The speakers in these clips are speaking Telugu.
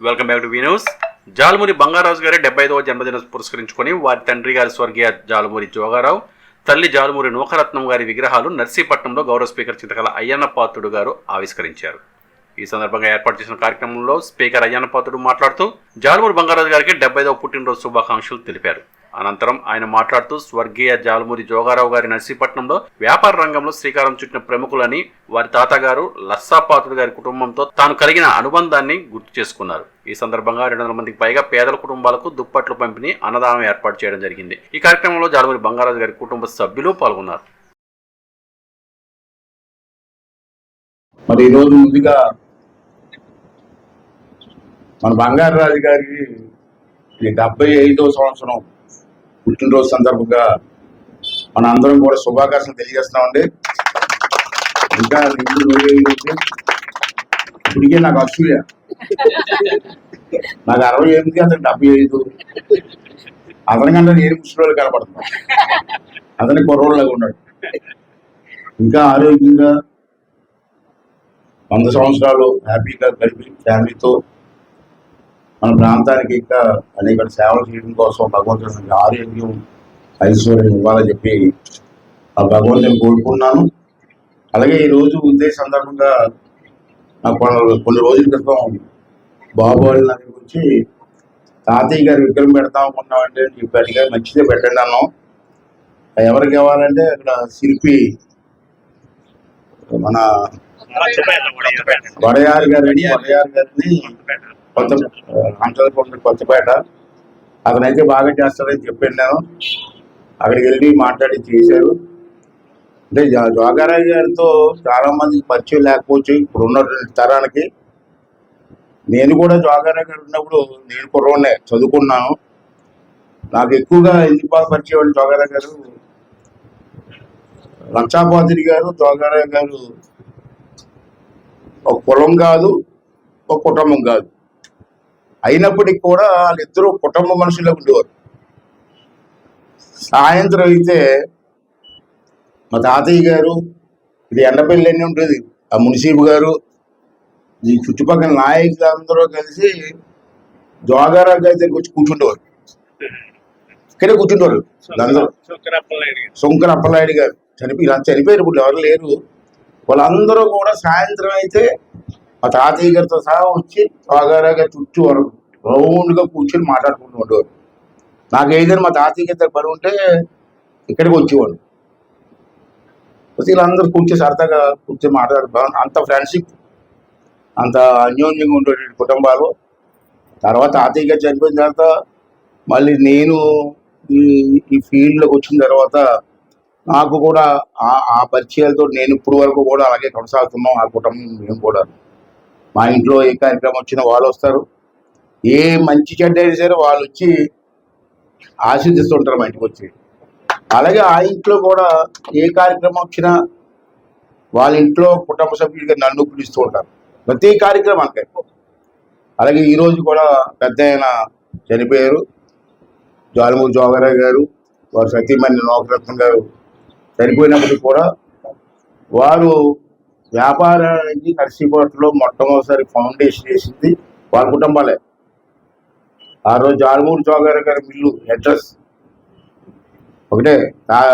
Welcome back to news Jalamuri Bangaraju గారి డెబ్బై ఐదవ జన్మదినం పురస్కరించుకొని వారి తండ్రి గారి స్వర్గీయ జాలమూరి జోగారావు తల్లి జాలమూరి నూకరత్నం గారి విగ్రహాలు నర్సీపట్నంలో గౌరవ స్పీకర్ చింతకల అయ్యన్న పాత్రుడు గారు ఆవిష్కరించారు. ఈ సందర్భంగా ఏర్పాటు చేసిన కార్యక్రమంలో స్పీకర్ అయ్యన్న పాత్రుడు మాట్లాడుతూ జాలమూరి బంగారాజు గారికి డెబ్బై ఐదవ పుట్టినరోజు శుభాకాంక్షలు తెలిపారు. అనంతరం ఆయన మాట్లాడుతూ స్వర్గీయ జాలమూరి జోగారావు గారి నర్సీపట్నంలో వ్యాపార రంగంలో శ్రీకారం చుట్టిన ప్రముఖులని వారి తాతగారు లస్సాపాత్రుడు గారి కుటుంబంతో తాను కలిగిన అనుబంధాన్ని గుర్తు చేసుకున్నారు. ఈ సందర్భంగా రెండు వందల మందికి పైగా పేదల కుటుంబాలకు దుప్పట్లు పంపిణీ అన్నదానం ఏర్పాటు చేయడం జరిగింది. ఈ కార్యక్రమంలో జాలమూరి బంగారాజు గారి కుటుంబ సభ్యులు పాల్గొన్నారు. మరి ఈరోజు ముందుగా మన బంగారు రాజు గారికి డెబ్బై ఐదో సంవత్సరం పుట్టినరోజు సందర్భంగా మన అందరం కూడా శుభాకాంక్షలు తెలియజేస్తామండి ఇంకా నిండు ఇప్పటికే నాకు అసూయ. నాకు అరవై ఎనిమిది అతను డెబ్బై ఐదు. అతనికంటే నేను ముసలి కనపడుతున్నాను. అతని కుర్రోళ్ళగా ఉన్నాడు. ఇంకా ఆరోగ్యంగా వంద సంవత్సరాలు హ్యాపీగా గడిపి ఫ్యామిలీతో మన ప్రాంతానికి ఇంకా అనేక సేవలు చేయడం కోసం భగవంతుడికి ఆరోగ్యం ఐశ్వర్యం ఇవ్వాలని చెప్పి ఆ భగవంతుని కోరుకున్నాను అలాగే ఈ రోజు ఇదే సందర్భంగా నాకు కొన్ని రోజుల క్రితం బాబు వాళ్ళ దగ్గరికి వచ్చి తాతయ్య గారి విగ్రహం పెడతాం అనుకున్నామంటే అని చెప్పి అడిగా మంచిదే పెట్టండి అన్నాం. ఎవరికి ఇవ్వాలంటే అక్కడ శిల్పి మన వడయారు గారిని వడయారు గారిని కొత్త అంటలపల్లి కొత్తపేట. అతనైతే బాగా చేస్తాడని చెప్పాను నేను. అక్కడికి వెళ్ళి మాట్లాడి చేశారు. అంటే జోగారాజు జోగారావు గారితో చాలామంది పరిచయం లేకపోవచ్చు ఇప్పుడు ఉన్న తరానికి. నేను కూడా జోగారావు గారు ఉన్నప్పుడు నేను కుర్రోనే చదువుకున్నాను. నాకు ఎక్కువగా ఎందుకు బాగా పరిచయం అంటే జోగారావు గారు? లక్షాపాత్రి గారు జోగారావు గారు ఒక కులం కాదు ఒక కుటుంబం కాదు. అయినప్పటికీ కూడా వాళ్ళిద్దరూ కుటుంబ మనుషులకు ఉండేవారు. సాయంత్రం అయితే మా తాతయ్య గారు ఇది ఎండపల్లి అన్నీ ఉంటుంది ఆ మున్సీబు గారు ఈ చుట్టుపక్కల నాయకులు అందరూ కలిసి జోగారావు గారి దగ్గరికి వచ్చి కూర్చుండేవారు. ఇక్కడే కూర్చుండేవారు అందరూ. శంకర్ అప్పలాయుడు గారు. చనిపోయి చనిపోయారు ఇప్పుడు ఎవరు లేరు. వాళ్ళందరూ కూడా సాయంత్రం అయితే మా తాతయ్య గారితో సహా వచ్చి త్వరగా చుట్టూ వరకు రౌండ్గా కూర్చొని మాట్లాడుకుంటూ ఉండేవారు. నాకు ఏదైనా మా తాతయ్య గారి పని ఉంటే ఇక్కడికి వచ్చేవాడు వీళ్ళందరూ కూర్చొని సరదాగా కూర్చొని మాట్లాడుతాం అంత ఫ్రెండ్షిప్ అంత అన్యోన్యంగా ఉండే కుటుంబాలు. తర్వాత తాతయ్య గారు చనిపోయిన తర్వాత మళ్ళీ నేను ఈ ఈ ఫీల్డ్లోకి వచ్చిన తర్వాత నాకు కూడా ఆ ఆ పరిచయాలతో నేను ఇప్పుడు వరకు కూడా అలాగే కొనసాగుతున్నాం. ఆ కుటుంబం మేము కూడా. మా ఇంట్లో ఏ కార్యక్రమం వచ్చినా వాళ్ళు వస్తారు. ఏ మంచి చెడ్డ అయినా సరే వాళ్ళు వచ్చి ఆశీర్దిస్తుంటారు మా ఇంటికి వచ్చి. అలాగే ఆ ఇంట్లో కూడా ఏ కార్యక్రమం వచ్చినా వాళ్ళ ఇంట్లో కుటుంబ సభ్యులుగా నన్ను పిలుస్తూ ఉంటారు. ప్రతి కార్యక్రమానికి అలాగే ఈరోజు కూడా పెద్ద ఆయన చనిపోయారు. జాలమూరి జోగరావు గారు వారు సతీమణి లోకరత్నం గారు చనిపోయినప్పుడు కూడా వారు వ్యాపారానికి నర్సీపట్లో మొట్టమొదటిసారి ఫౌండేషన్ వేసింది వాళ్ళ కుటుంబాలే. ఆ రోజు జాలమూరి చౌగారి గారి మిల్లు అడ్రస్. ఒకటే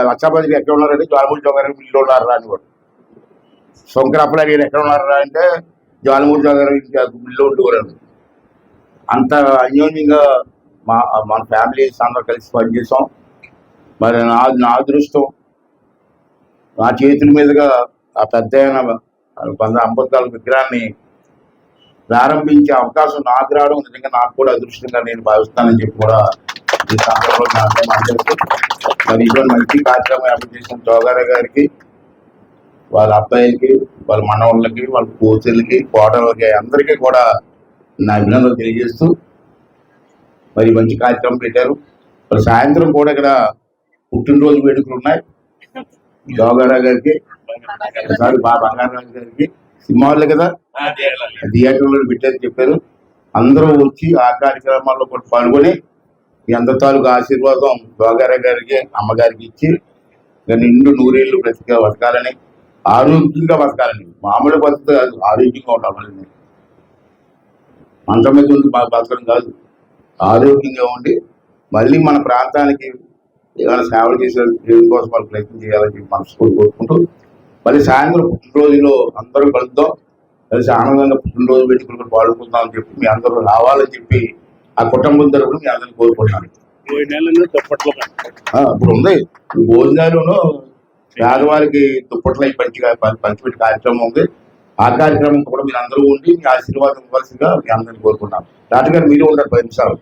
లక్షాపతికి ఎక్కడ ఉన్నారంటే జాలమూరి చౌగారి మిల్లు ఉన్నారా అని కూడా శంకర్ అప్పలాడి గారు ఎక్కడ ఉన్నారా అంటే జాలమూరి చౌగారి మిల్లు ఉండేవారు అంత అన్యోన్యంగా మా మన ఫ్యామిలీస్ అందరూ కలిసి పనిచేసాం. మరి నా నా అదృష్టం నా చేతుల మీదుగా ఆ పెద్ద వంద అంబద్దాల విగ్రహాన్ని ప్రారంభించే అవకాశం నాకు రావడం నిజంగా నాకు కూడా అదృష్టంగా నేను భావిస్తానని చెప్పి కూడా ఈ సందర్భంలో నాకు మాట్లాడుతూ మరి ఇటువంటి మంచి కార్యక్రమం ఏర్పాటు చేసిన జోగారా గారికి వాళ్ళ అబ్బాయిలకి వాళ్ళ మనవాళ్ళకి వాళ్ళ కూతుళ్ళకి కోడళ్ళకి అందరికీ కూడా నా అభినందనలు తెలియజేస్తూ మరి మంచి కార్యక్రమం పెట్టారు. మరి సాయంత్రం కూడా ఇక్కడ పుట్టినరోజు వేడుకలు ఉన్నాయి. జోగారా గారికి ఒకసారి బా బంగారాజు గారికి సినిమా వాళ్ళే కదా? థియేటర్లో పెట్టారని చెప్పారు. అందరూ వచ్చి ఆ కార్యక్రమాల్లో కూడా పాల్గొని మీ అందరి తాలూకు ఆశీర్వాదం జోగారా గారికి అమ్మగారికి ఇచ్చి నిండు నూరేళ్ళు బ్రతిగా బతకాలని ఆరోగ్యంగా బతకాలని మామూలు బతుకు కాదు, ఆరోగ్యంగా ఉండాలని. మంచం మీద బతకడం కాదు ఆరోగ్యంగా ఉండి మళ్ళీ మన ప్రాంతానికి ఏమైనా సేవలు చేసే దేవుని కోసం వాళ్ళు ప్రయత్నం చేయాలని చెప్పి మనస్ఫూర్తి కోరుకుంటూ మళ్ళీ సాయంత్రం పుట్టినరోజులో అందరూ కలుద్దాం. కలిసి ఆనందంగా పుట్టినరోజు వేడుకలు పాడుకుందాం అని చెప్పి మీ అందరూ రావాలని చెప్పి ఆ కుటుంబం తరపున మీ అందరిని కోరుకుంటున్నాను. ఇప్పుడు ఉంది భోజనాలును పేదవారికి దుప్పట్లు పంచి పంచిపెట్టి కార్యక్రమం ఉంది. ఆ కార్యక్రమం కూడా మీరు అందరూ ఉండి మీ ఆశీర్వాదం ఇవ్వాల్సిందిగా మీ అందరిని కోరుకుంటాం డాక్టర్ గారు మీరు ఉండరు పది నిమిషాలు.